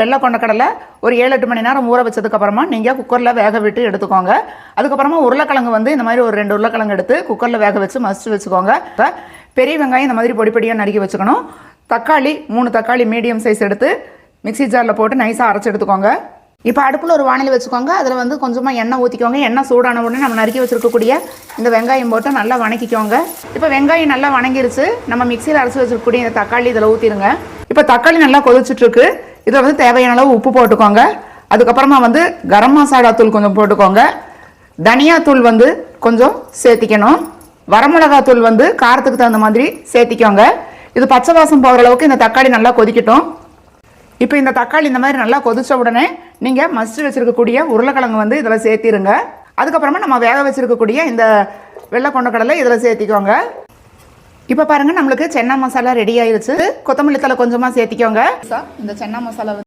வெள்ளை கொண்டக்கடலை ஒரு ஏழு எட்டு மணி நேரம் ஊற வச்சதுக்கப்புறமா நீங்கள் குக்கரில் வேக விட்டு எடுத்துக்கோங்க. அதுக்கப்புறமா உருளைக்கிழங்கு வந்து இந்த மாதிரி ஒரு ரெண்டு உருளைக்கிழங்கு எடுத்து குக்கரில் வேக வச்சு மசிச்சு வச்சுக்கோங்க. பெரிய வெங்காயம் இந்த மாதிரி பொடி பொடியாக நறுக்கி வச்சுக்கணும். தக்காளி மூணு தக்காளி மீடியம் சைஸ் எடுத்து மிக்ஸி ஜாரில் போட்டு நைஸாக அரைச்சி எடுத்துக்கோங்க. இப்போ அடுப்பில் ஒரு வானிலை வச்சுக்கோங்க. அதில் வந்து கொஞ்சமாக எண்ணெய் ஊற்றிக்கோங்க எண்ணெய் சூடான உடனே நம்ம நறுக்கி வச்சுருக்கக்கூடிய இந்த வெங்காயம் போட்டு நல்லா வணக்கிக்கோங்க. இப்போ வெங்காயம் நல்லா வணங்கிருச்சு. நம்ம மிக்சியில் அரைச்சி வச்சிருக்கக்கூடிய இந்த தக்காளி இதில் ஊற்றிடுங்க இப்போ தக்காளி நல்லா கொதிச்சிட்ருக்கு இதில் வந்து தேவையான அளவு உப்பு போட்டுக்கோங்க. அதுக்கப்புறமா வந்து கரம் மசாலா தூள் கொஞ்சம் போட்டுக்கோங்க. தனியாத்தூள் வந்து கொஞ்சம் சேர்த்திக்கணும். வரமிளகாத்தூள் வந்து காரத்துக்கு தகுந்த மாதிரி சேர்த்திக்கோங்க. இது பச்சை வாசம் போகிற அளவுக்கு இந்த தக்காளி நல்லா கொதிக்கட்டும். இப்போ இந்த தக்காளி இந்த மாதிரி நல்லா கொதித்த உடனே நீங்கள் மசிச்சு வச்சுருக்கக்கூடிய உருளைக்கிழங்கு வந்து இதில் சேர்த்திருங்க. அதுக்கப்புறமா நம்ம வேக வச்சிருக்கக்கூடிய இந்த வெள்ளை கொண்ட கடலை இதில் சேர்த்திக்கோங்க. இப்போ பாருங்க நம்மளுக்கு சென்னா மசாலா ரெடி ஆயிருச்சு. கொத்தமல்லி தலை கொஞ்சமாக சேர்த்திக்கோங்க. இந்த சென்னா மசாலா